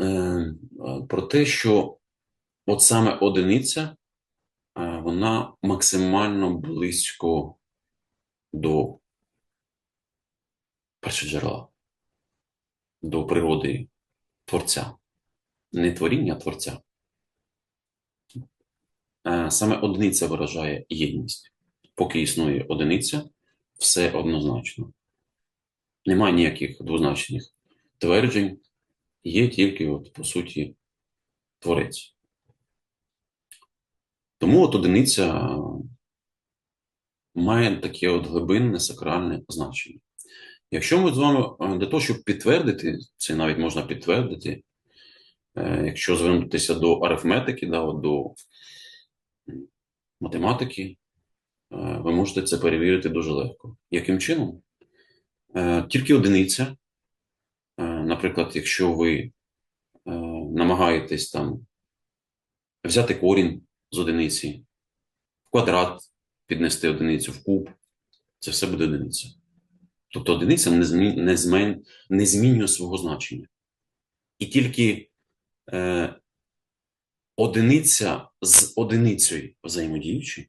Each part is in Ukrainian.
Е, Про те, що от саме одиниця, е, вона максимально близько до першоджерела, до природи творця. Не творіння, а творця. Е, Саме одиниця виражає єдність. Поки існує одиниця, все однозначно. Немає ніяких двозначних тверджень, є тільки, от, по суті, творець. Тому от одиниця має таке от глибинне сакральне значення. Якщо ми з вами для того, щоб підтвердити, це навіть можна підтвердити, е, якщо звернутися до арифметики, да, от до математики, е, ви можете це перевірити дуже легко. Яким чином? Е, Тільки одиниця. Е, Наприклад, якщо ви е, намагаєтесь там взяти корінь з одиниці, в квадрат піднести одиницю, в куб, це все буде одиниця. Тобто одиниця не, змі... не, змен... не змінює свого значення. І тільки е, одиниця з одиницею взаємодіючи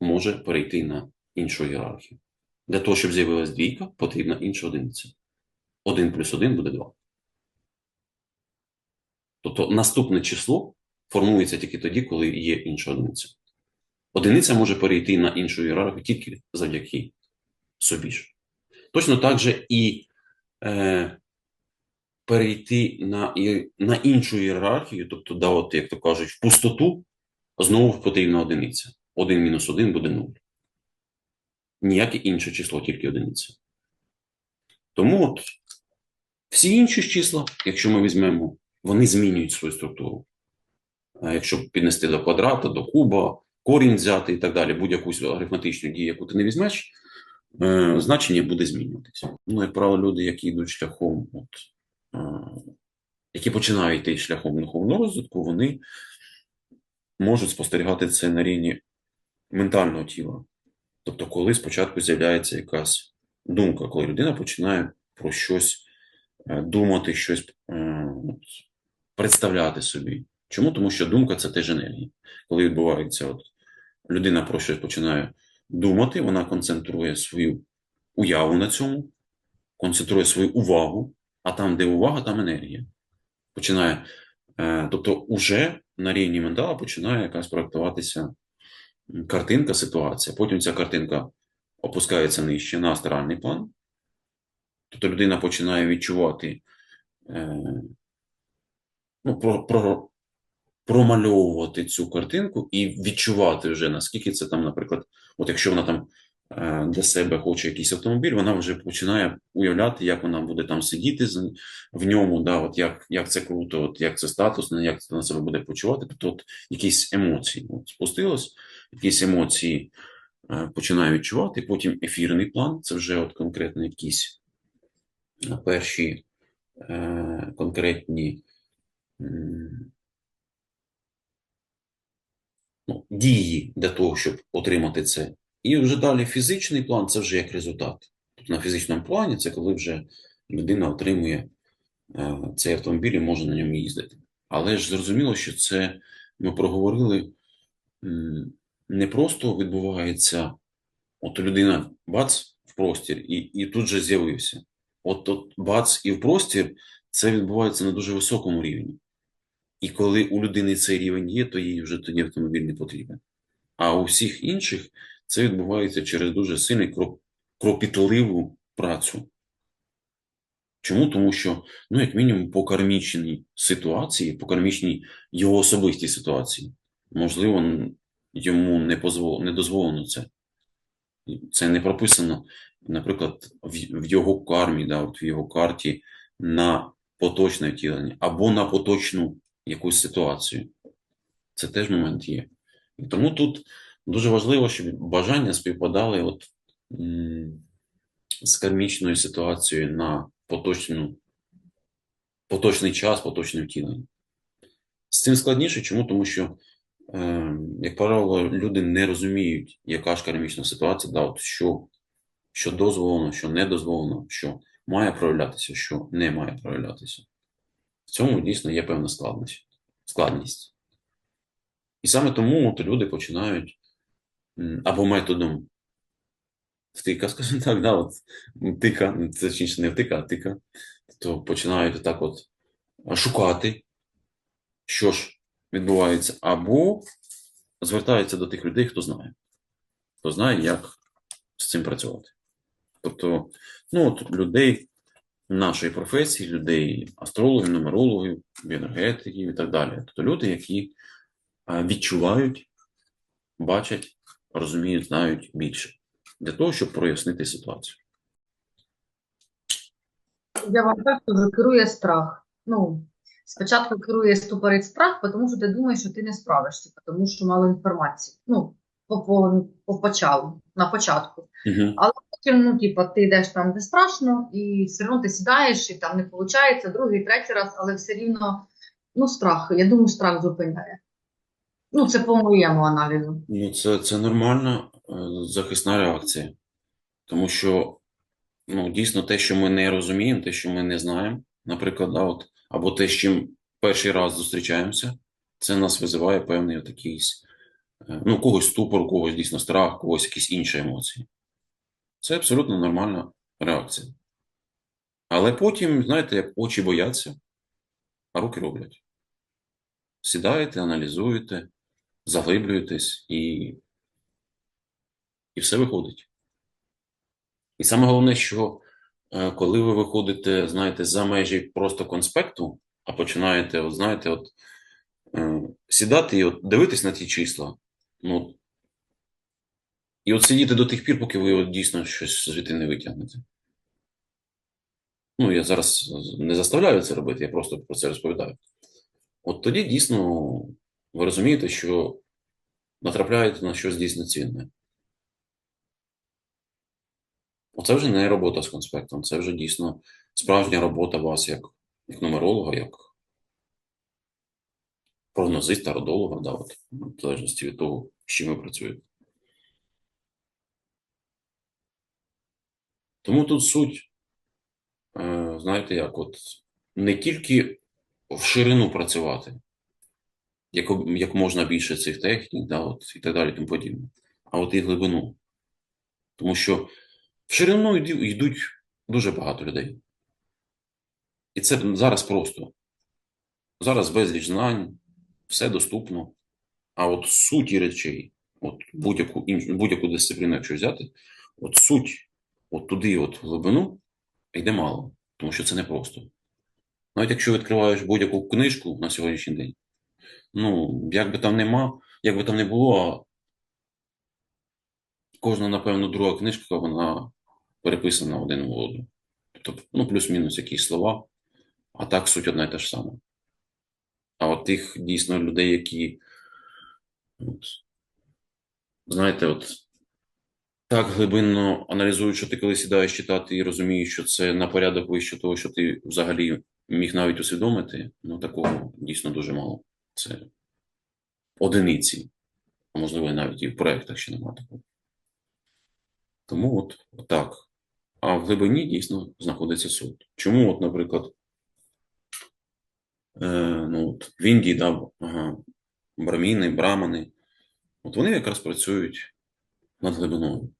може перейти на іншу ієрархію. Для того, щоб з'явилась двійка, потрібна інша одиниця. 1 плюс 1 буде 2. Тобто наступне число формується тільки тоді, коли є інша одиниця. Одиниця може перейти на іншу ієрархію тільки завдяки собі ж. Точно так же і е, перейти на, на іншу ієрархію, тобто, да, от, як то кажуть, в пустоту, знову потрібна одиниця. 1 мінус 1 буде 0. Ніяке інше число, тільки одиниця. Тому от всі інші числа, якщо ми візьмемо, вони змінюють свою структуру. Якщо піднести до квадрата, до куба, корінь взяти і так далі, будь-яку арифметичну дію, яку ти не візьмеш, е, значення буде змінюватися. Ну, як правило, люди, які йдуть шляхом, от, е, які починають йти шляхом духовного розвитку, вони можуть спостерігати це на рівні ментального тіла. Тобто, коли спочатку з'являється якась думка, коли людина починає про щось е, думати, щось е, представляти собі. Чому? Тому що думка це теж енергія. Коли відбувається, от людина про щось починає думати, вона концентрує свою уяву на цьому, концентрує свою увагу, а там, де увага, там енергія. Починає, е, тобто, уже на рівні ментала починає якась проектуватися картинка, ситуація. Потім ця картинка опускається нижче на астральний план. Тобто людина починає відчувати, е, ну, про, про, промальовувати цю картинку і відчувати вже, наскільки це там, наприклад, от якщо вона там е, для себе хоче якийсь автомобіль, вона вже починає уявляти, як вона буде там сидіти в ньому, да, от як, як це круто, от як це статусно, як вона себе буде почувати. Тобто от якісь емоції от спустилось, якісь емоції е, починає відчувати, потім ефірний план, це вже от конкретно якісь е, перші е, конкретні ну, дії для того, щоб отримати це. І вже далі фізичний план це вже як результат. Тобто на фізичному плані це коли вже людина отримує цей автомобіль і може на ньому їздити. Але ж зрозуміло, що це ми проговорили не просто відбувається, от людина бац в простір, і, і тут же з'явився. От, от бац і в простір це відбувається на дуже високому рівні. І коли у людини цей рівень є, то їй вже тоді автомобіль не потрібен. А у всіх інших це відбувається через дуже сильну кроп- кропітливу працю. Чому? Тому що, ну, як мінімум, по кармічній ситуації, по кармічній його особистій ситуації, можливо, йому не, позвол... не дозволено це. Це не прописано, наприклад, в, його кармі, да, от в його карті на поточне втілення або на поточну якусь ситуацію. Це теж момент є. І тому тут дуже важливо, щоб бажання співпадали от, з кармічною ситуацією на поточну, поточний час, поточне втілення. З цим складніше, чому? Тому що, як правило, люди не розуміють, яка ж кармічна ситуація, да, от що, що дозволено, що не дозволено, що має проявлятися, що не має проявлятися. В цьому дійсно є певна складність. складність. І саме тому от люди починають або методом втика, скажімо так, да, от, тика, це точніше не втика, а тика, то починають так от шукати, що ж відбувається, або звертаються до тих людей, хто знає, хто знає, як з цим працювати. Тобто, ну, от людей нашої професії, людей, астрологів, нумерологів, біоенергетиків і так далі. Тобто люди, які відчувають, бачать, розуміють, знають більше для того, щоб прояснити ситуацію. Я вам так кажу, керує страх. Ну, спочатку керує ступорить страх, тому що ти думаєш, що ти не справишся, тому що мало інформації. Ну, по, по, по почалу, на початку. Угу. Потім, ну, типа, ти йдеш там, де страшно, і все одно ти сідаєш, і там не виходить, другий, третій раз, але все рівно, ну, страх. Я думаю, страх зупиняє. Ну, це по моєму аналізу. Ну, це, це нормальна е, захисна реакція. Тому що ну, дійсно те, що ми не розуміємо, те, що ми не знаємо, наприклад, да, от, або те, з чим перший раз зустрічаємося, це нас визиває певний от якийсь, е, ну, когось ступор, когось дійсно страх, когось якісь інші емоції. Це абсолютно нормальна реакція. Але потім, знаєте, як очі бояться, а руки роблять. Сідаєте, аналізуєте, заглиблюєтесь і, і все виходить. І саме головне, що коли ви виходите, знаєте, за межі просто конспекту, а починаєте, от, знаєте, от, е, сідати і от дивитись на ті числа, ну, і от сидіти до тих пір, поки ви от дійсно щось звідти не витягнете. Ну, я зараз не заставляю це робити, я просто про це розповідаю. От тоді дійсно ви розумієте, що натрапляєте на щось дійсно цінне. Оце вже не робота з конспектом, це вже дійсно справжня робота вас як, як нумеролога, як прогнозиста, родолога, да, от, в залежності від того, з чим ви працюєте. Тому тут суть, е, знаєте, як от не тільки в ширину працювати, як, як можна більше цих технік, да, от, і так далі, тому подібне, а от і глибину. Тому що в ширину йдуть дуже багато людей. І це зараз просто. Зараз безліч знань, все доступно. А от суті речей, от будь-яку будь-яку дисципліну, якщо взяти, от суть, от туди, от глибину, йде мало, тому що це не просто. Навіть якщо відкриваєш будь-яку книжку на сьогоднішній день, ну, як би там нема, як би там не було, кожна, напевно, друга книжка, вона переписана один в одну. Тобто, ну, плюс-мінус якісь слова, а так суть одна і та ж сама. А от тих дійсно людей, які, от, знаєте, от так глибинно аналізують, що ти коли сідаєш читати і розумієш, що це на порядок вище того, що ти взагалі міг навіть усвідомити, ну такого дійсно дуже мало. Це одиниці, а можливо, навіть і в проєктах ще немає такого. Тому от, от так. А в глибині дійсно знаходиться суд. Чому, от, наприклад, е, ну, от, в Індії, да, ага, браміни, брамани, от вони якраз працюють над глибиною.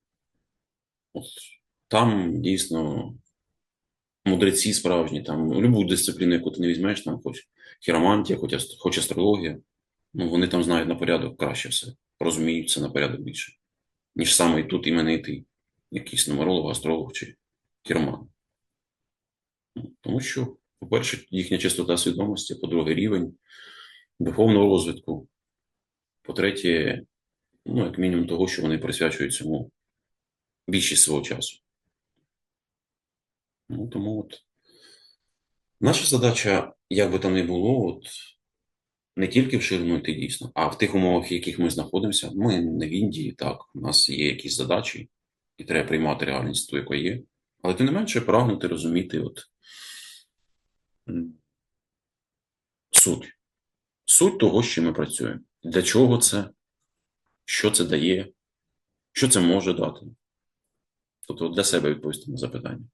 От, там дійсно мудреці справжні, там любу дисципліну, яку ти не візьмеш, там хоч хіромантія, хоч, хоч астрологія, ну, вони там знають на порядок краще все, розуміють це на порядок більше, ніж саме тут іменитий якийсь нумеролог, астролог чи хіроман. Ну, Тому що, по-перше, їхня чистота свідомості, по-друге, рівень духовного розвитку, по-третє, ну, як мінімум того, що вони присвячують цьому більшість свого часу. Ну, тому от наша задача, як би там не було, от не тільки в ширину йти дійсно, а в тих умовах, в яких ми знаходимося. Ми не в Індії, так, у нас є якісь задачі, і треба приймати реальність ту, яка є. Але тим не менше прагнути розуміти от, суть. Суть того, з чим ми працюємо. Для чого це, що це дає, що це може дати. Тобто для себе відповісти на запитання.